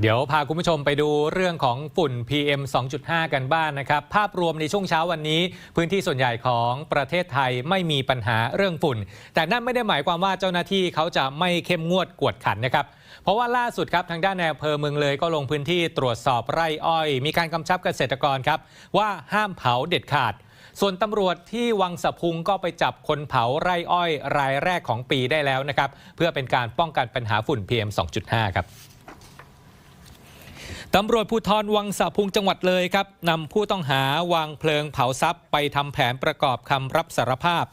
เดี๋ยวพาคุณผู้ชมไปดูเรื่องของฝุ่น PM 2.5 กันบ้างนนะครับ ภาพรวมในช่วงเช้าวันนี้ พื้นที่ส่วนใหญ่ของประเทศไทยไม่มีปัญหาเรื่องฝุ่น แต่นั่นไม่ได้หมายความว่าเจ้าหน้าที่เขาจะไม่เข้มงวดกวดขันนะครับ เพราะว่าล่าสุดครับทางด้านในอำเภอเมืองเลยก็ลงพื้นที่ตรวจสอบไร่อ้อย มีการกำชับเกษตรกรครับว่าห้ามเผาเด็ดขาดส่วนตำรวจที่วังสะพุงก็ไปจับคนเผาไร่อ้อย รายแรกของปีได้แล้วนะครับ เพื่อเป็นการป้องกันปัญหาฝุ่น PM 2.5 ครับ ตำรวจภูธรวังสะพุงจังหวัดเลยครับนำผู้ต้องหาวางเพลิงเผาทรัพย์ ไปทำแผนประกอบคำรับสารภาพ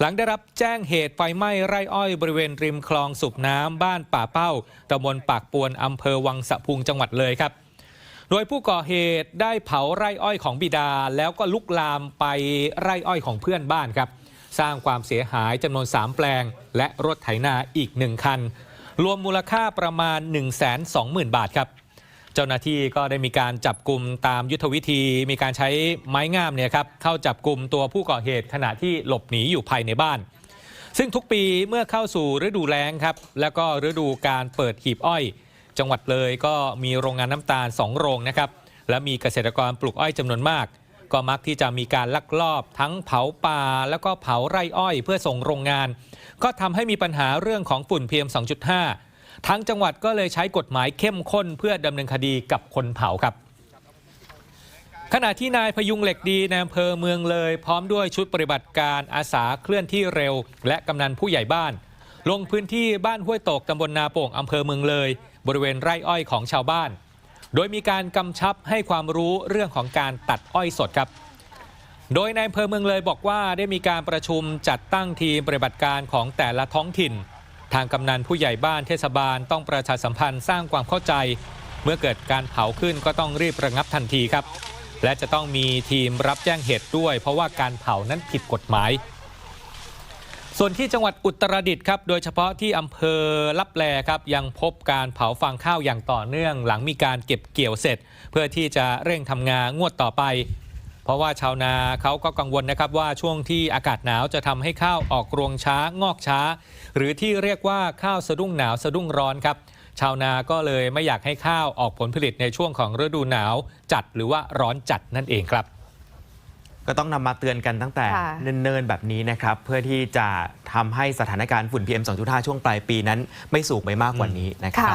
หลังได้รับแจ้งเหตุไฟไหม้ไร่อ้อยบริเวณริมคลองสูบน้ำบ้านป่าเป้าตำบลปากปวนอำเภอวังสะพุงจังหวัดเลยครับ โดยผู้ก่อเหตุได้เผาไร่อ้อยของบิดา แล้วก็ลุกลามไปไร่อ้อยของเพื่อนบ้านครับ สร้างความเสียหายจำนวน 3 แปลง และรถไถนาอีก 1 คัน รวมมูลค่าประมาณ 120,000 บาทครับ เจ้าหน้าที่ก็ได้มีการจับกลุ่มตามยุทธวิธี มีการใช้ไม้งามเนี่ยครับเข้าจับกลุ่มตัวผู้ก่อเหตุ ขณะที่หลบหนีอยู่ภายในบ้าน ซึ่งทุกปีเมื่อเข้าสู่ฤดูแล้งครับแล้วก็ฤดูการเปิดหีบอ้อย จังหวัดเลยก็มีโรงงานน้ำตาล 2 โรงนะครับและมีเกษตรกรปลูกอ้อยจำนวนมาก ก็มักที่จะมีการลักลอบทั้งเผาป่าแล้วก็เผาไร่อ้อย เพื่อส่งโรงงาน ก็ทำให้มีปัญหาเรื่องของฝุ่น PM 2.5 ทั้งจังหวัดก็เลยใช้กฎหมายเข้มข้นเพื่อดำเนินคดีกับคนเผาครับขณะที่นายพยุงเหล็กดีในอำเภอเมืองเลย พร้อมด้วยชุดปฏิบัติการอาสาเคลื่อนที่เร็ว และกำนันผู้ใหญ่บ้าน ลงพื้นที่บ้านห้วยตกตำบลนาโป่งอำเภอเมืองเลย บริเวณไร่อ้อยของชาวบ้าน โดยมีการกำชับให้ความรู้เรื่องของการตัดอ้อยสดครับ โดยในอำเภอเมืองเลยบอกว่าได้มีการประชุมจัดตั้งทีมปฏิบัติการของแต่ละท้องถิ่น ทางกำนันผู้ใหญ่บ้านเทศบาลต้องประชาสัมพันธ์สร้างความเข้าใจ เมื่อเกิดการเผาขึ้นก็ต้องรีบระงับทันทีครับ และจะต้องมีทีมรับแจ้งเหตุด้วย เพราะว่าการเผานั้นผิดกฎหมาย ส่วนที่จังหวัดอุตรดิตถ์ครับ โดยเฉพาะที่อำเภอลับแลครับยังพบการเผาฟางข้าวอย่างต่อเนื่อง หลังมีการเก็บเกี่ยวเสร็จ เพื่อที่จะเร่งทำงานงวดต่อไป เพราะว่าชาวนาเขาก็กังวลนะครับว่าช่วงที่อากาศหนาวจะทำให้ข้าวออกรวงช้างอกช้า หรือที่เรียกว่าข้าวสะดุ้งหนาวสะดุ้งร้อนครับชาวนาก็เลยไม่อยากให้ข้าวออกผลผลิตในช่วงของฤดูหนาวจัดหรือว่าร้อนจัดนั่นเองครับ ก็ต้องนำมาเตือนกันตั้งแต่ค่ะเนิ่นๆแบบนี้นะครับ เพื่อที่จะทำให้สถานการณ์ฝุ่น PM 2.5 ช่วงปลายปีนั้น ไม่สูงไปมากกว่านี้นะครับ